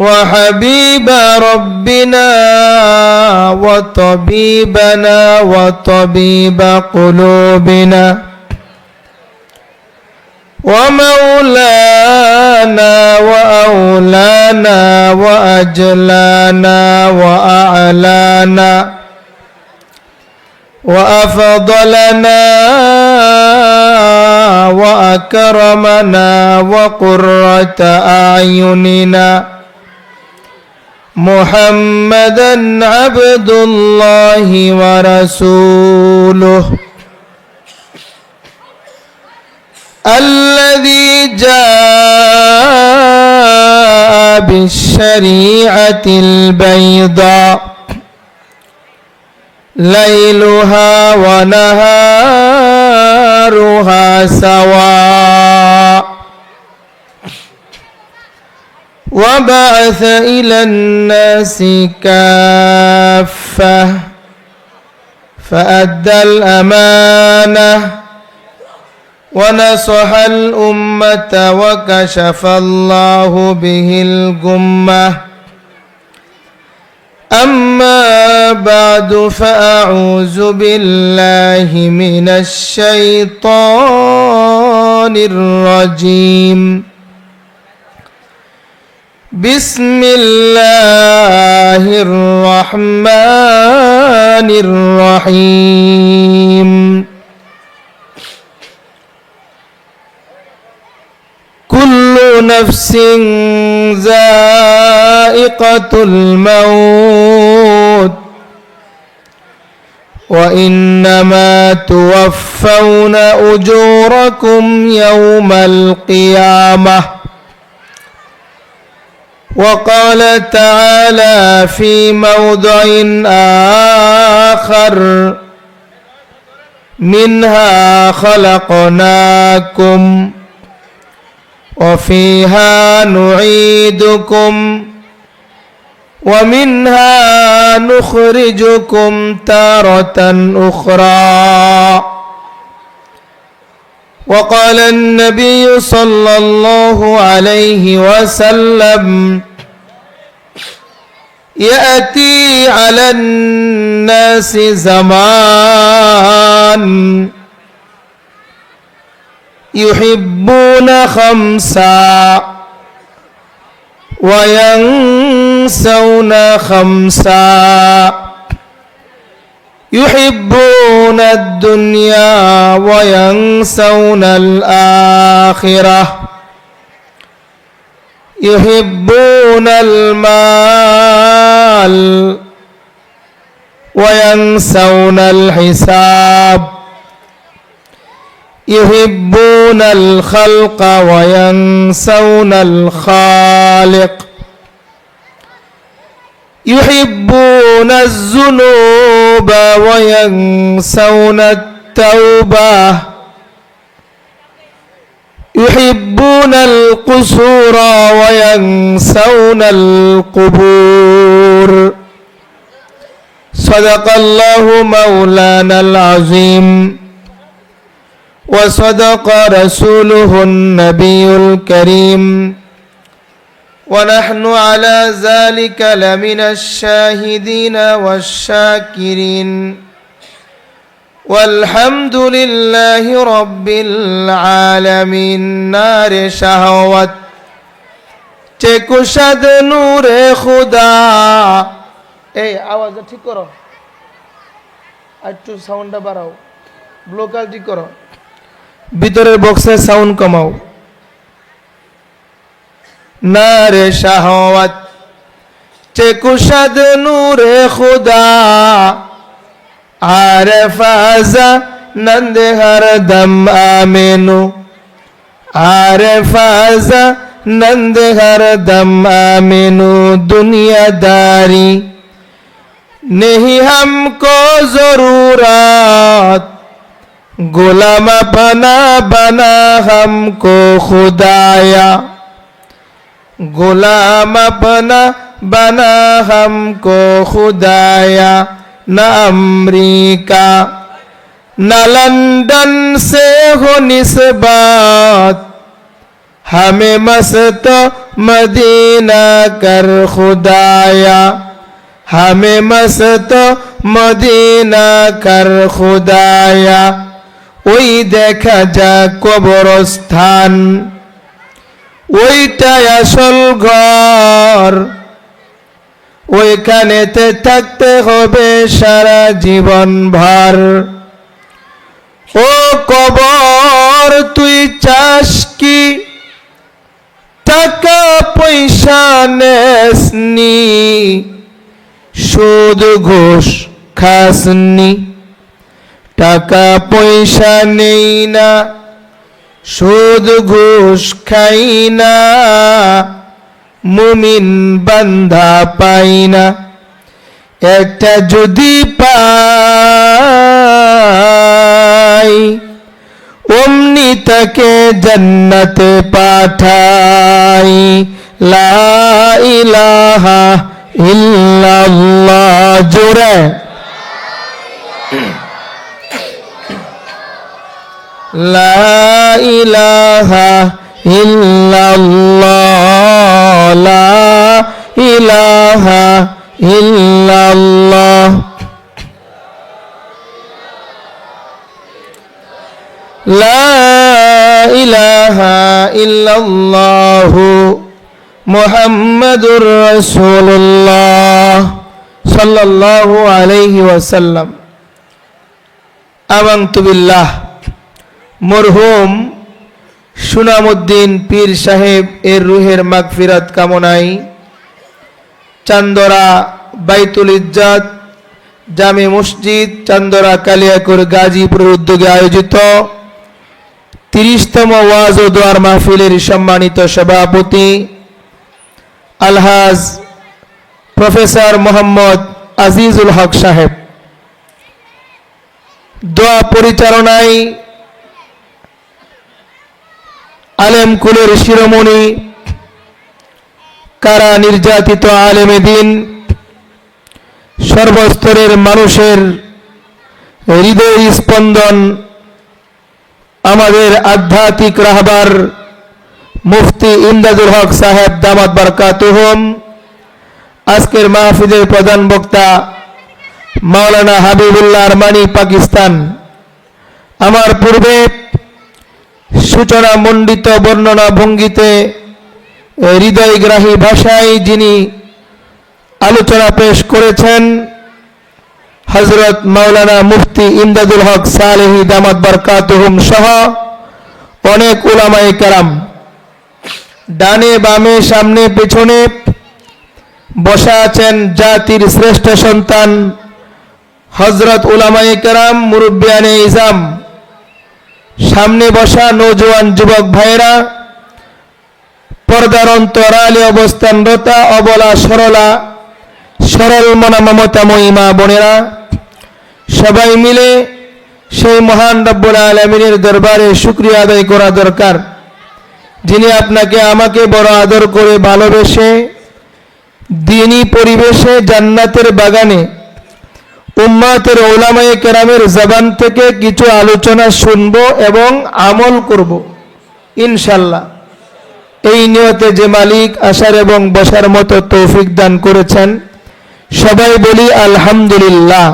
وحبيب ربنا وطبيبنا وطبيب قلوبنا ومولانا وأولانا وأجلانا وأعلانا وأفضلنا وأكرمنا وقرة أعيننا محمدا عبد الله ورسوله. الذي جاء بالشريعة البيضاء ليلها ونهارها سواء. وبعث إلى الناس كافة فأدى الأمانة ونصح الأمة وكشف الله به الغمة. أما بعد فأعوذ بالله من الشيطان الرجيم. بسم الله الرحمن الرحيم. كل نفس ذائقة الموت وإنما توفون أجوركم يوم القيامة. وقال تعالى في موضع آخر منها خلقناكم وفيها نعيدكم ومنها نخرجكم تارة أخرى. وقال النبي صلى الله عليه وسلم يأتي على الناس زمان يحبون خمسا وينسون خمسا يحبون الدنيا وينسون الآخرة. يحبون المال وينسون الحساب. يحبون الخلق وينسون الخالق. يحبون الذنوب وينسون التوبة يحبون القصور وينسون القبور. صدق الله مولانا العظيم. وصدق رسوله النبي الكريم. ونحن على ذلك لمن الشاهدين والشاكرين والحمد لله رب العالمين نار شهوت চেকুশাদ নূরে খুদা এই আওয়াজটা ঠিক করো আর একটু সাউন্ডটা বাড়াও ব্লোকাল ঠিক করো ভিতরের বক্সের সাউন্ড কমাও نار شہوت چکشد نور خدا عارف ازا نند ہر دم آمینو عارف ازا نند ہر دم آمینو دنیا داری نہیں ہم کو ضرورات غلام بنا بنا ہم کو خدایا गुलाम बना बना हमको खुदाया न अमरीका न लंदन से हो निस्बत हमें मस्त मदीना कर खुदाया हमें मस्त মদিনা কর খুদায়া ওই দেখা যা কবরস্থান ওইটাই আসল ঘর। ওইখানেতে থাকতে হবে সারা জীবন ভার ও কবর, তুই চাস কি? টাকা, পয়সা নেসনি সুদ, ঘোষ খাসনি টাকা, পয়সা নেই না। সুদ ঘোষ খাই না, মুমিন বান্ধা পাই না। একটা যদি পাই, অমনি তাকে জন্নতে পাঠাই। লা ইলাহা ইল্লাল্লাহ, জোরে। لا إله إلا الله لا إله إلا الله لا إله إلا الله محمد رسول الله صلى الله عليه وسلم آمنت بالله মরহুম সুনামুদ্দিন পীর সাহেব এর রুহের মাগফিরাত কামনায় চান্দরা বাইতুল ইজ্জাত জামে মসজিদ চান্দরা কালিয়াকুর গাজীপুর উদ্যোগে আয়োজিত তিরিশতম ওয়াজ ও দোয়ার মাহফিলের সম্মানিত সভাপতি আলহাজ প্রফেসর মোহাম্মদ আজিজুল হক সাহেব। দোয়া পরিচালনায় আলেম কুলের শিরোমণি, কারা নির্যাতিত আলেমে দিন, সর্বস্তরের মানুষের হৃদয় স্পন্দন, আমাদের আধ্যাত্মিক রাহবার মুফতি ইমদাদুল হক সাহেব দামাত বারকাতুহম, আজকের মাহফিলের প্রধান বক্তা মাওলানা হাবিবুল্লাহ আরমানি পাকিস্তান। আমার পূর্বে সূচনা মণ্ডিত বর্ণনা ভঙ্গিতে হৃদয়গ্রাহী ভাষায় যিনি আলোচনা পেশ করেছেন হজরত মাওলানা মুফতি ইমদাদুল হক সালেহি দামাত বরকাতুহুম সহ অনেক উলামায়ে কেরাম ডানে বামে, সামনে পেছনে বসা আছেন জাতির শ্রেষ্ঠ সন্তান হজরত উলামায়ে কেরাম মুরব্বিয়ানে ইজাম। সামনে বসা নৌজওয়ান যুবক ভাইরা পর্দার অন্তরালে অবস্থানরতা, অবলা সরলা, সরল মনা মমতা মহিমা বোনেরা, সবাই মিলে সেই মহান রব্বুল আলমিনের দরবারে শুক্রিয়া আদায় করা দরকার। যিনি আপনাকে আমাকে বড় আদর করে ভালোবেসে দিনী পরিবেশে জান্নাতের বাগানে উম্মাতের ওলামায়ে কেরামের জবান থেকে কিছু আলোচনা শুনব এবং আমল করব, ইনশাল্লাহ। এই নিয়তে যে মালিক আসার এবং বসার মতো তৌফিক দান করেছেন, সবাই বলি আলহামদুলিল্লাহ।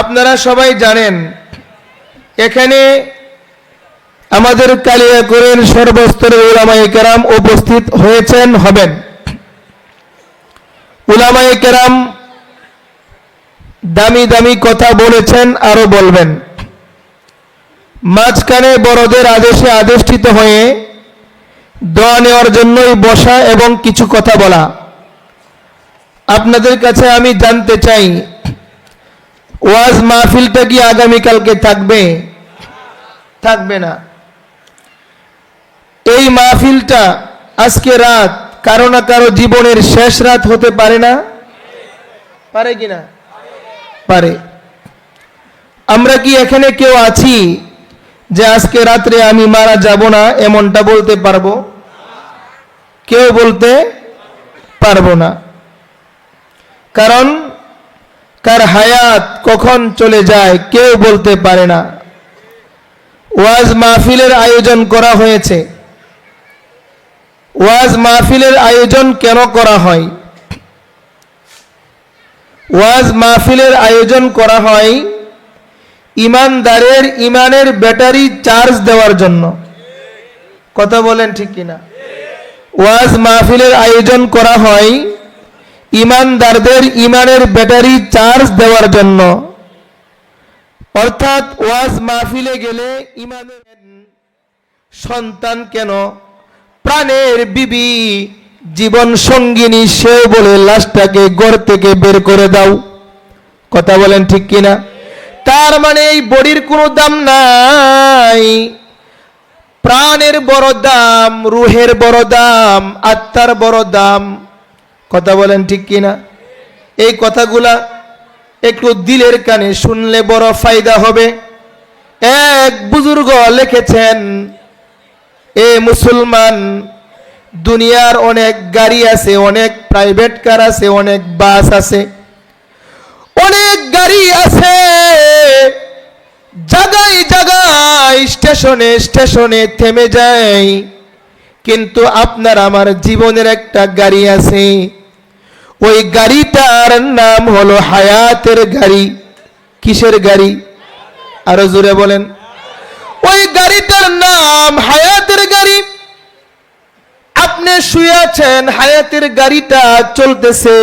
আপনারা সবাই জানেন, এখানে আমাদের কালিয়াকুরের সর্বস্তরের উলামায়ে কেরাম উপস্থিত হয়েছেন, হবেন। উলামায়ে কেরাম দামি দামি কথা বলেছেন আরও বলবেন। মাঝখানে বড়দের আদেশে আদেষ্টিত হয়ে দোয়া নেওয়ার জন্যই বসা এবং কিছু কথা বলা। আপনাদের কাছে আমি জানতে চাই, ওয়াজ মাহফিলটা কি আগামীকালকে থাকবে? থাকবে না। এই মাহফিলটা আজকে রাত কারও না কারও জীবনের শেষ রাত হতে পারে না? পারে কি না? পারে। আমরা কি এখানে কেউ আছি যে আজকে রাত্রে আমি মারা যাব না, এমনটা বলতে পারব? কেউ বলতে পারব না। কারণ কার হায়াত কখন চলে যায় কেউ বলতে পারে না। ওয়াজ মাহফিলের আয়োজন করা হয়েছে। ওয়াজ মাহফিলের আয়োজন কেন করা হয়? ওয়াজ মাহফিলের আয়োজন করা হয় ইমানদারের ইমানের ব্যাটারি চার্জ দেওয়ার জন্য। কথা বলেন ঠিক কিনা? ওয়াজ মাহফিলের আয়োজন করা হয় ইমানদারদের ইমানের ব্যাটারি চার্জ দেওয়ার জন্য। অর্থাৎ ওয়াজ মাহফিলে গেলে ইমানের সন্তান কেন? প্রাণের বিবি জীবন সঙ্গিনী সেও বলে, লাশটাকে গড় থেকে বের করে দাও। কথা বলেন ঠিক কিনা? তার মানে এই বড়ির কোনো দাম নাই। প্রাণের বড় দাম, রুহের বড় দাম, আত্মার বড় দাম। কথা বলেন ঠিক কিনা? এই কথাগুলা একটু দিলের কানে শুনলে বড় ফায়দা হবে। এক বুজুর্গ লিখেছেন, এ মুসলমান দুনিয়ার অনেক গাড়ি আছে, অনেক প্রাইভেট কার আছে, অনেক বাস আছে। অনেক গাড়ি আছে। জায়গায় জায়গায় স্টেশনে স্টেশনে থেমে যায়। কিন্তু আপনার আমার জীবনের একটা গাড়ি আছে। ওই গাড়িটার নাম হলো হায়াতের গাড়ি। কিসের গাড়ি? আরও জোরে বলেন। ওই গাড়িটার নাম হায়াতের গাড়ি। আপনি শুয়ে আছেন, হায়াতের গাড়িটা চলতেছে।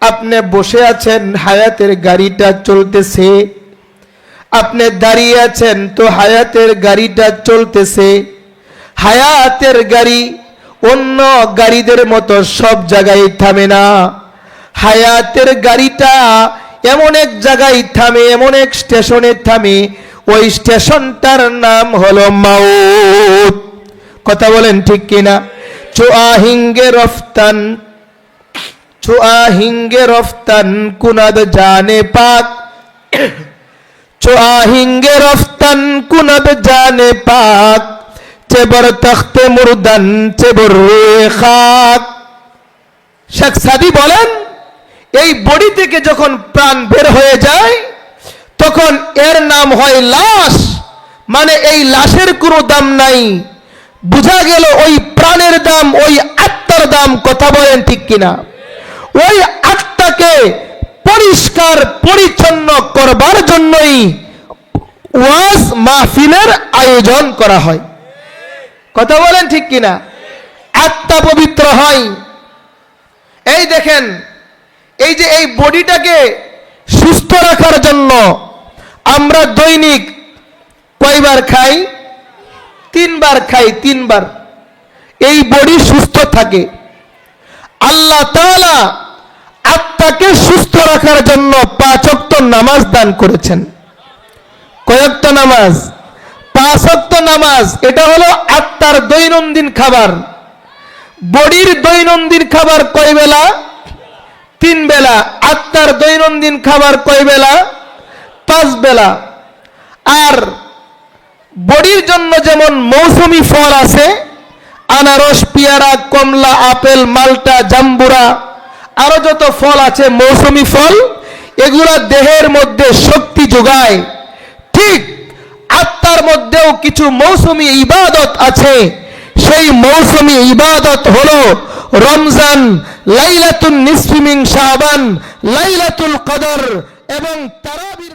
আপনি বসে আছেন, হায়াতের গাড়িটা চলতেছে। আপনি দাঁড়িয়ে আছেন, তো হায়াতের গাড়িটা চলতেছে। হায়াতের গাড়ি অন্য গাড়িদের মতো সব জায়গায় থামে না। হায়াতের গাড়িটা এমন এক জায়গায় থামে, এমন এক স্টেশনে থামে। ওই স্টেশনটার নাম হলো মাউত। কথা বলেন ঠিক কিনা? চোয়া হিঙ্গে রফতান চোয়া হিঙ্গে রফতান, কুনাদ জানে পাক। চোয়া হিঙ্গে রফতান, কুনাদ জানে পাক। চেবর তখতে মুরদান, চেবর খাক। শেখ সাদি বলেন, এই বডি থেকে যখন প্রাণ বের হয়ে যায়, তখন এর নাম হয় লাশ। মানে এই লাশের কোনো দাম নাই। বোঝা গেল ওই প্রাণের দাম, ওই আত্মার দাম কথা বলেন ঠিক কিনা? ওই আত্মাকে পরিষ্কার, পরিচ্ছন্ন করবার জন্যই ওয়াজ মাহফিলের আয়োজন করা হয়। কথা বলেন ঠিক কিনা? আত্মা পবিত্র হয়। এই দেখেন, এই যে এই বডিটাকে সুস্থ রাখার জন্য আমরা দৈনিক কয়বার খাই? তিনবার খাই, তিনবার। এই বডি সুস্থ থাকে। আল্লাহ তাআলা আত্মাকে সুস্থ রাখার জন্য পাঁচক্ত নামাজ দান করেছেন। কয়েকটা নামাজ। পাঁচক্ত নামাজ, এটা হলো আত্মার দৈনন্দিন খাবার। বডির দৈনন্দিন খাবার কয় বেলা? তিন বেলা। আত্মার দৈনন্দিন খাবার কয় বেলা? পাঁচ বেলা। আর বডির জন্য যেমন মৌসুমি ফল আছে, আনারস, পেয়ারা, কমলা, আপেল, মালটা, জাম্বুরা, আরও যত ফল আছে, মৌসুমি ফল, এগুলা দেহের মধ্যে শক্তি যোগায়। ঠিক আত্মার মধ্যেও কিছু মৌসুমি ইবাদত আছে। সেই মৌসুমি ইবাদত হলো রমজান লাইলাতুল নিসফিমিন শাবান, লাইলাতুল কদর এবং তারাবির